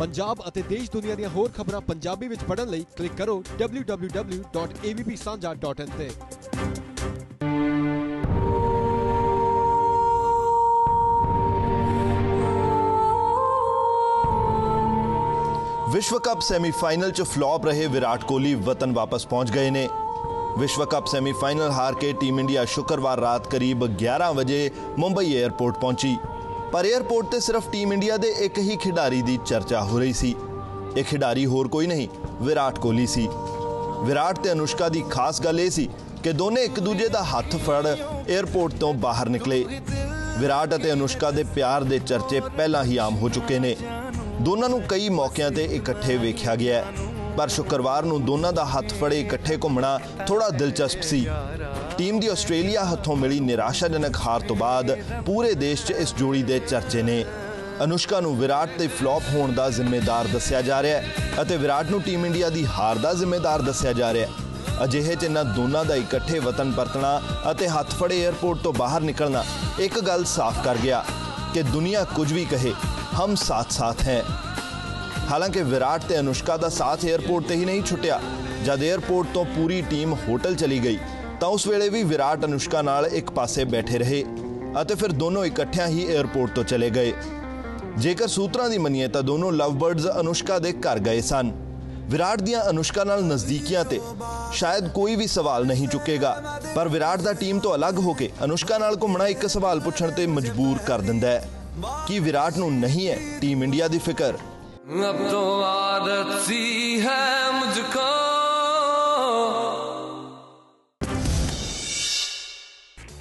ਪੰਜਾਬ ਅਤੇ ਦੇਸ਼ ਦੁਨੀਆ ਦੀਆਂ ਹੋਰ ਖਬਰਾਂ ਪੰਜਾਬੀ ਵਿੱਚ ਪੜ੍ਹਨ ਲਈ ਕਲਿੱਕ ਕਰੋ www.avpsanja.in ਤੇ। ਵਿਸ਼ਵ ਕੱਪ ਸੈਮੀਫਾਈਨਲ 'ਚ ਫਲॉप ਰਹੇ ਵਿਰਾਟ ਕੋਹਲੀ ਵਤਨ ਵਾਪਸ ਪਹੁੰਚ ਗਏ ਨੇ। ਵਿਸ਼ਵ ਕੱਪ ਸੈਮੀਫਾਈਨਲ ਹਾਰ ਕੇ ਟੀਮ ਇੰਡੀਆ ਸ਼ੁੱਕਰਵਾਰ ਰਾਤ ਕਰੀਬ 11 ਵਜੇ ਮੁੰਬਈ 에ਅਰਪੋਰਟ ਪਹੁੰਚੀ। ਪਰ 에ਅਰਪੋਰਟ ਤੇ ਸਿਰਫ ਟੀਮ ਇੰਡੀਆ ਦੇ ਇੱਕ ਹੀ ਖਿਡਾਰੀ ਦੀ ਚਰਚਾ ਹੋ ਰਹੀ ਸੀ। ਇਹ ਖਿਡਾਰੀ ਹੋਰ ਕੋਈ ਨਹੀਂ, ਵਿਰਾਟ ਕੋਹਲੀ ਸੀ। ਵਿਰਾਟ ਤੇ ਅਨੁਸ਼ਕਾ ਦੀ ਖਾਸ ਗੱਲ ਇਹ ਸੀ ਕਿ ਦੋਨੇ ਇੱਕ ਦੂਜੇ ਦਾ ਹੱਥ ਫੜ 에ਅਰਪੋਰਟ ਤੋਂ ਬਾਹਰ ਨਿਕਲੇ। ਵਿਰਾਟ ਅਤੇ ਅਨੁਸ਼ਕਾ ਦੇ ਪਿਆਰ ਦੇ ਚਰਚੇ ਪਹਿਲਾਂ ਹੀ ਆਮ ਹੋ ਚੁੱਕੇ ਨੇ। ਦੋਨਾਂ ਨੂੰ ਕਈ ਮੌਕਿਆਂ ਤੇ ਇਕੱਠੇ ਵੇਖਿਆ ਗਿਆ ਪਰ ਸ਼ੁੱਕਰਵਾਰ ਨੂੰ ਦੋਨਾਂ ਦਾ ਹੱਥ ਫੜੇ ਇਕੱਠੇ ਘੁੰਮਣਾ ਥੋੜਾ ਦਿਲਚਸਪ ਸੀ। ਟੀਮ ਦੀ ਆਸਟ੍ਰੇਲੀਆ ਹੱਥੋਂ ਮਿਲੀ ਨਿਰਾਸ਼ਾਜਨਕ ਹਾਰ ਤੋਂ ਬਾਅਦ ਪੂਰੇ ਦੇਸ਼ 'ਚ ਇਸ ਜੋੜੀ ਦੇ ਚਰਚੇ ਨੇ। ਅਨੁਸ਼ਕਾ ਨੂੰ ਵਿਰਾਟ 'ਤੇ ਫਲॉप ਹੋਣ ਦਾ ਜ਼ਿੰਮੇਦਾਰ ਦੱਸਿਆ ਜਾ ਰਿਹਾ ਹੈ ਅਤੇ ਵਿਰਾਟ ਨੂੰ ਟੀਮ ਇੰਡੀਆ ਦੀ ਹਾਰ ਦਾ ਜ਼ਿੰਮੇਦਾਰ ਦੱਸਿਆ ਜਾ ਰਿਹਾ ਹੈ। ਅਜਿਹੇ 'ਚ ਇਹਨਾਂ ਦੋਨਾਂ ਦਾ ਇਕੱਠੇ ਵਤਨ ਪਰਤਣਾ ਅਤੇ ਹੱਥ ਫੜੇ 에ਅਰਪੋਰਟ ਤੋਂ ਬਾਹਰ ਨਿਕਲਣਾ ਇੱਕ ਗੱਲ ਸਾਫ਼ ਕਰ ਗਿਆ ਕਿ ਦੁਨੀਆ ਕੁਝ ਵੀ ਕਹੇ, ਹਮ ਸਾਥ-ਸਾਥ ਹੈ। ਹਾਲਾਂਕਿ ਵਿਰਾਟ ਤੇ ਅਨੁਸ਼ਕਾ ਦਾ ਸਾਥ 에ਅਰਪੋਰਟ ਤੇ ਹੀ ਨਹੀਂ ਛੁੱਟਿਆ, ਜਦ 에ਅਰਪੋਰਟ ਤੋਂ ਪੂਰੀ ਟੀਮ ਹੋਟਲ ਚਲੀ ਗਈ। ਤਾਂ ਉਸ ਵੇਲੇ ਵੀ ਵਿਰਾਟ, ਅਨੁਸ਼ਕਾ ਨਾਲ ਇੱਕ ਪਾਸੇ ਬੈਠੇ ਰਹੇ ਅਤੇ ਫਿਰ ਦੋਨੋਂ ਇਕੱਠਿਆਂ ਹੀ 에어ਪੋਰਟ ਤੋਂ ਚਲੇ ਗਏ। ਜੇਕਰ ਸੂਤਰਾਂ ਦੀ ਮੰਨੀਏ ਤਾਂ ਦੋਨੋਂ ਲਵ ਬਰਡਸ ਅਨੁਸ਼ਕਾ ਦੇ ਘਰ ਗਏ ਸਨ। ਵਿਰਾਟ ਦੀਆਂ ਅਨੁਸ਼ਕਾ ਨਾਲ ਨਜ਼ਦੀਕੀਆਂ ਤੇ ਸ਼ਾਇਦ ਕੋਈ ਵੀ ਸਵਾਲ ਨਹੀਂ ਚੁੱਕੇਗਾ, ਪਰ ਵਿਰਾਟ ਦਾ ਟੀਮ ਤੋਂ ਅਲੱਗ ਹੋ ਕੇ ਅਨੁਸ਼ਕਾ ਨਾਲ ਘੁੰਮਣਾ ਇੱਕ ਸਵਾਲ ਪੁੱਛਣ ਤੇ ਮਜਬੂਰ ਕਰ ਦਿੰਦਾ ਹੈ ਕਿ ਵਿਰਾਟ ਨੂੰ ਨਹੀਂ ਹੈ ਟੀਮ ਇੰਡੀਆ ਦੀ ਫਿਕਰ। ਅਬ ਤੋਂ ਆਦਤ ਸੀ ਹੈ ਮੁਝਕੋ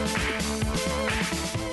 あっ!